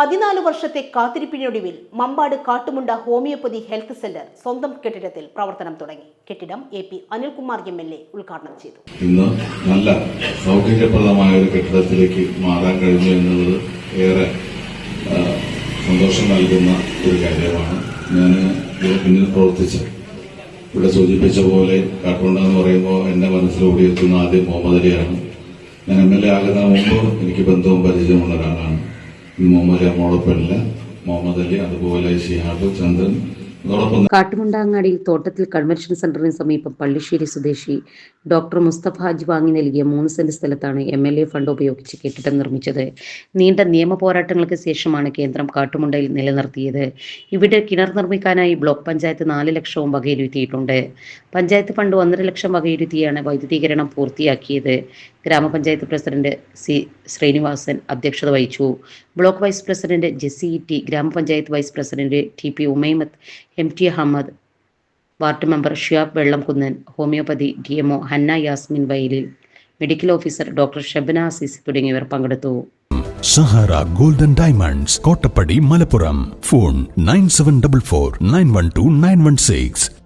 പതിനാല് വർഷത്തെ കാത്തിരിപ്പിനൊടുവിൽ Mampad Kattumunda homoeopathy health centre സ്വന്തം കെട്ടിടത്തിൽ പ്രവർത്തനം തുടങ്ങി. കെട്ടിടം A P Anilkumar M L A ഉദ്ഘാടനം ചെയ്തു. ഇന്ന് നല്ല സൗകര്യപ്രദമായ ഒരു കെട്ടിടത്തിലേക്ക് മാറാൻ കഴിഞ്ഞു എന്നുള്ളത് ഏറെ സന്തോഷം നൽകുന്ന ഒരു കാര്യമാണ്. ഞാൻ പിന്നിൽ പ്രവർത്തിച്ച് ഇവിടെ സൂചിപ്പിച്ച പോലെ കാട്ടുമുണ്ട എന്ന് പറയുമ്പോൾ എന്റെ മനസ്സിലൂടെ ഓടിയെത്തുന്ന ആദ്യം മുഹമ്മദ് അലിയാണ്. ഞാൻ എം എൽ എ ആകുന്ന മുമ്പ് എനിക്ക് ബന്ധവും പരിചയമുള്ള ഒരാളാണ്. മുഹമ്മദ് മുഹമ്മദ് അലി അതുപോലെ കാട്ടുമുണ്ടാങ്ങാടിയിൽ തോട്ടത്തിൽ കൺവെൻഷൻ സെന്ററിന് സമീപം പള്ളിശ്ശേരി സ്വദേശി ഡോക്ടർ മുസ്തഫ ഹാജി വാങ്ങി നൽകിയ മൂന്ന് സെന്റ് സ്ഥലത്താണ് എം എൽ എ ഫണ്ട് ഉപയോഗിച്ച് കെട്ടിടം നിർമ്മിച്ചത്. നീണ്ട നിയമ പോരാട്ടങ്ങൾക്ക് ശേഷമാണ് കേന്ദ്രം കാട്ടുമുണ്ടയിൽ നിലനിർത്തിയത്. ഇവിടെ കിണർ നിർമ്മിക്കാനായി ബ്ലോക്ക് പഞ്ചായത്ത് നാല് ലക്ഷവും വകയിരുത്തിയിട്ടുണ്ട്. പഞ്ചായത്ത് ഫണ്ട് ഒന്നര ലക്ഷം വകയിരുത്തിയാണ് വൈദ്യുതീകരണം പൂർത്തിയാക്കിയത്. ഗ്രാമപഞ്ചായത്ത് പ്രസിഡന്റ് സി ശ്രീനിവാസൻ അധ്യക്ഷത വഹിച്ചു. Block vice president Jessy T ഗ്രാമപഞ്ചായത്ത് vice president T P Umaimath M T Ahammed ward member Shiyab Vellamkunnan homoeopathy D M O Hanna Yasmin Vayalil medical officer doctor Shabana Azeez തുടങ്ങിയവർ പങ്കെടുത്തു. Sahara golden diamonds Kottappadi Malappuram. Phone nine seven double four nine one two nine one six.